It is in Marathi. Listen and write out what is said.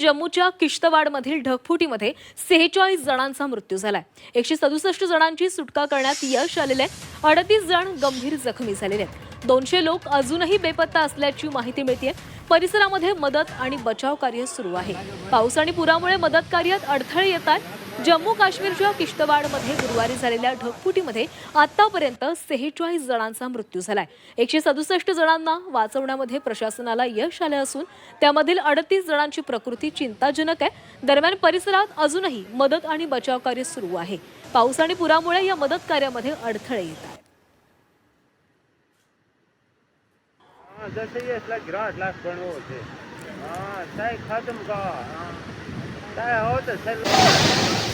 जम्मूच्या किश्तवाडमधील ढगफुटीमध्ये सेहेचाळीस जणांचा मृत्यू झालाय. एकशे सदुसष्ट जणांची सुटका करण्यात यश आलेलं आहे. अडतीस जण गंभीर जखमी झालेले आहेत. दोनशे लोक अजूनही बेपत्ता असल्याची माहिती मिळते परिसरामध्ये मदत आणि बचाव कार्य सुरू आहे. पाऊस आणि पुरामुळे मदत कार्यात अडथळे येत आहेत. जम्मू काश्मीरच्या किश्तवाडमध्ये गुरुवारी झालेल्या ढगफुटीमध्ये आतापर्यंत सेहेचाळीस जणांचा मृत्यू झालाय. एकशे सदुसष्ट जणांना वाचवण्यामध्ये प्रशासनाला यश आलं असून त्यामधील अडतीस जणांची प्रकृती चिंताजनक आहे. दरम्यान परिसरात अजूनही मदत आणि बचाव कार्य सुरू आहे. पाऊस आणि पुरामुळे या मदत कार्यामध्ये अडथळे येत आहेत. हां जैसे ये इसला गिरा होते. हाँ का हाँ चाहे हो सर